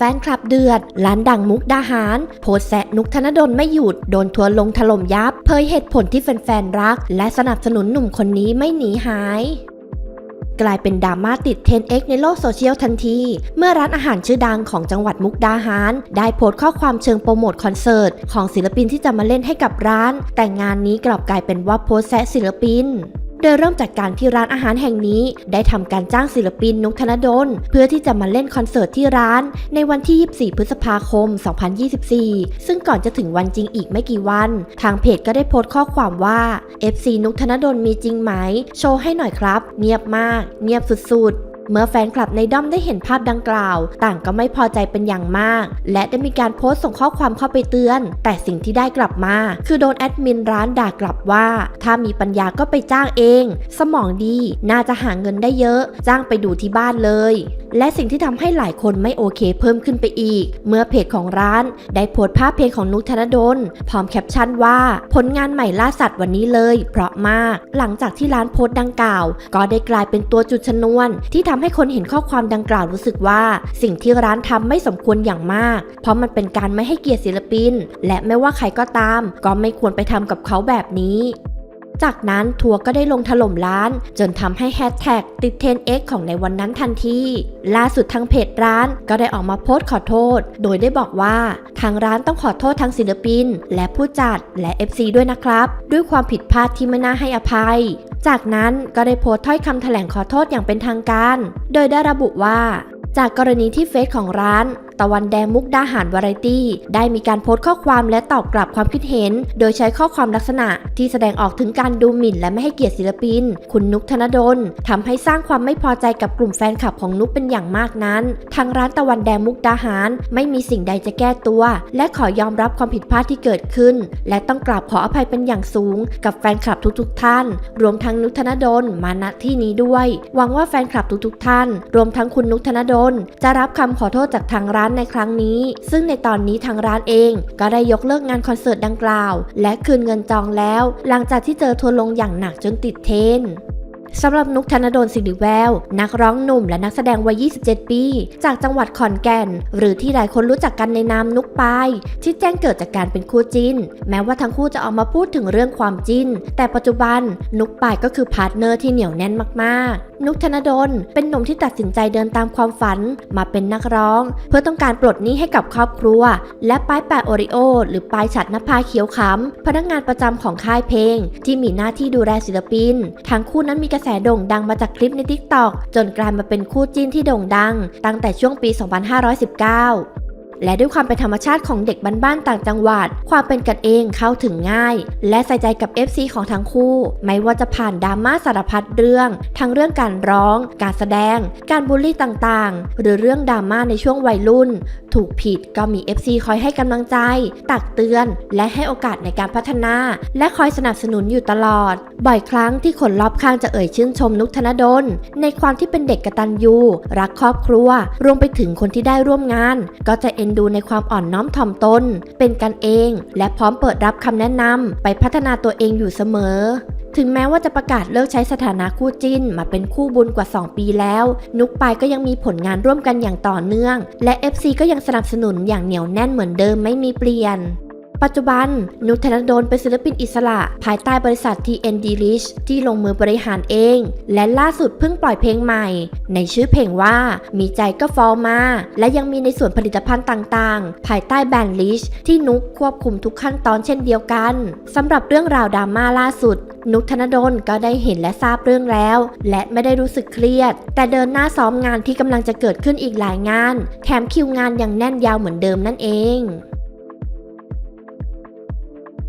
แฟนคลับเดือด ร้านดังมุกดาหาร โพสแซะนุกธนดลไม่หยุด โดนทัวลงถล่มยับ เผยเหตุผลที่แฟนๆ รัก และสนับสนุนหนุ่มคนนี้ไม่หนีหายกลายเป็นดราม่าติดเทรนด์ X ในโลกโซเชียลทันที เมื่อร้านอาหารชื่อดังของจังหวัดมุกดาหาร ได้โพสต์ข้อความเชิงโปรโมทคอนเสิร์ต ของศิลปินที่จะมาเล่นให้กับร้าน แต่งานนี้กลับกลายเป็นว่าโพสแซะศิลปิน ดยเริ่มจากการที่ร้านอาหารแห่งนี้ ได้ทำการจ้างศิลปินนุกธนดล เพื่อที่จะมาเล่นคอนเสิร์ตที่ร้าน ในวันที่ 24 พฤษภาคม 2024 ซึ่งก่อนจะถึงวันจริงอีกไม่กี่วัน ทางเพจก็ได้โพสต์ข้อความว่า FC นุกธนดลมีจริงไหม โชว์ให้หน่อยครับ เงียบมาก เงียบสุดๆ เมื่อแฟนคลับในด้อมได้เห็นภาพดังกล่าว ต่างก็ไม่พอใจเป็นอย่างมาก และได้มีการโพสต์ส่งข้อความเข้าไปเตือน แต่สิ่งที่ได้กลับมา คือโดนแอดมินร้านด่ากลับว่า ถ้ามีปัญญาก็ไปจ้างเอง สมองดี น่าจะหาเงินได้เยอะ จ้างไปดูที่บ้านเลย และสิ่งที่ทำให้หลายคนไม่โอเคเพิ่มขึ้นไปอีก เมื่อเพจของร้าน ได้โพสต์ภาพเพลงของนุกธนดลพร้อมแคปชั่นว่าผลงานใหม่ล่าสัตว์วันนี้เลย เพราะมาก หลังจากที่ร้านโพสต์ดังกล่าว ก็ได้กลายเป็นตัวจุดชนวน ที่ทำให้คนเห็นข้อความดังกล่าวรู้สึกว่า สิ่งที่ร้านทำไม่สมควรอย่างมาก เพราะมันเป็นการไม่ให้เกียรติศิลปิน และไม่ว่าใครก็ตาม ก็ไม่ควรไปทำกับเขาแบบนี้ จากนั้นทัวร์ก็ได้ลงถล่มร้าน จนทำให้แฮชแท็กติดเทรน X ของในวันนั้นทันทีล่าสุดทางเพจร้านก็ได้ออกมาโพสต์ขอโทษ โดยได้บอกว่าทางร้านต้องขอโทษทั้งศิลปิน และผู้จัดและ FC ด้วยนะครับ ด้วยความผิดพลาดที่ไม่น่าให้อภัย จากนั้นก็ได้โพสต์ถ้อยคำแถลงขอโทษอย่างเป็นทางการ โดยได้ระบุว่าจากกรณีที่เฟซของร้าน ตะวันแดงมุกดาหารวาไรตี้ ได้มีการโพสต์ข้อความและตอบกลับความคิดเห็น โดยใช้ข้อความลักษณะที่แสดงออกถึงการดูหมิ่นและไม่ให้เกียรติศิลปิน คุณนุกธนดลทำให้สร้างความไม่พอใจกับกลุ่มแฟนคลับของนุกเป็นอย่างมากนั้น ทางร้านตะวันแดงมุกดาหาร ไม่มีสิ่งใดจะแก้ตัว และขอยอมรับความผิดพลาดที่เกิดขึ้น และต้องกราบขออภัยเป็นอย่างสูง กับแฟนคลับทุกๆ ท่าน รวมทั้งนุกธนดลมาณที่นี้ด้วย หวังว่าแฟนคลับทุกๆ ท่าน รวมทั้งคุณนุกธนดลจะรับคำขอโทษจากทางร้านในครั้งนี้ ซึ่งในตอนนี้ทางร้านเอง ก็ได้ยกเลิกงานคอนเสิร์ตดังกล่าว และคืนเงินจองแล้ว หลังจากที่เจอทัวลงอย่างหนักจนติดเทรน สำหรับนุกธนดลสิริแวว นักร้องหนุ่มและนักแสดงวัย 27 ปี จากจังหวัดขอนแก่น หรือที่หลายคนรู้จักกันในนามนุกปายที่แจ้งเกิดจากการเป็นคู่จิ้น แม้ว่าทั้งคู่จะออกมาพูดถึงเรื่องความจิ้น แต่ปัจจุบันนุกปายก็คือพาร์ทเนอร์ที่เหนียวแน่นมากๆ นุกธนดลเป็นหนุ่มที่ตัดสินใจเดินตามความฝันมาเป็นนักร้อง เพื่อต้องการปลดหนี้ให้กับครอบครัว และป้ายแปะโอริโอหรือป้ายฉัดนภาเขียวขำพนักงานประจำของค่ายเพลง ที่มีหน้าที่ดูแลศิลปินทั้งคู่นั้นมีกระแสโด่งดังมาจากคลิปใน t ิ k t o k จนกลายมาเป็นคู่จิ้นที่โด่งดัง ตั้งแต่ช่วงปี 2519 และด้วยความเป็นธรรมชาติของเด็กบ้านๆต่างจังหวัด ความเป็นกันเองเข้าถึงง่าย และใส่ใจกับ FC ของทั้งคู่ ไม่ว่าจะผ่านดราม่าสารพัดเรื่อง ทั้งเรื่องการร้อง การแสดง การบูลลี่ต่างๆ หรือเรื่องดราม่าในช่วงวัยรุ่น ถูกผิดก็มี FC คอยให้กำลังใจ ตักเตือน และให้โอกาสในการพัฒนา และคอยสนับสนุนอยู่ตลอด บ่อยครั้งที่คนรอบข้างจะเอ่ยชื่นชมนุกธนดลในความที่เป็นเด็กกตัญญูรักครอบครัว รวมไปถึงคนที่ได้ร่วมงาน ก็จะเอ็นดูในความอ่อนน้อมถ่อมตน เป็นกันเอง และพร้อมเปิดรับคำแนะนำไปพัฒนาตัวเองอยู่เสมอถึงแม้ว่าจะประกาศเลิกใช้สถานะคู่จิ้น มาเป็นคู่บุญกว่า 2 ปีแล้ว นุกปายก็ยังมีผลงานร่วมกันอย่างต่อเนื่อง และ FC ก็ยังสนับสนุนอย่างเหนียวแน่นเหมือนเดิมไม่มีเปลี่ยน ปัจจุบัน นุกธนดลเป็นศิลปินอิสระ ภายใต้บริษัท TND Rich ที่ลงมือบริหารเอง และล่าสุดเพิ่งปล่อยเพลงใหม่ ในชื่อเพลงว่า มีใจก็ฟอลมา และยังมีในส่วนผลิตภัณฑ์ต่างๆ ภายใต้แบรนด์ Rich ที่นุกควบคุมทุกขั้นตอนเช่นเดียวกันสำหรับเรื่องราวดราม่าล่าสุด นุกธนดลก็ได้เห็นและทราบเรื่องแล้ว และไม่ได้รู้สึกเครียด แต่เดินหน้าซ้อมงานที่กำลังจะเกิดขึ้นอีกหลายงาน แถมคิวงานยังแน่นยาวเหมือนเดิมนั่นเอง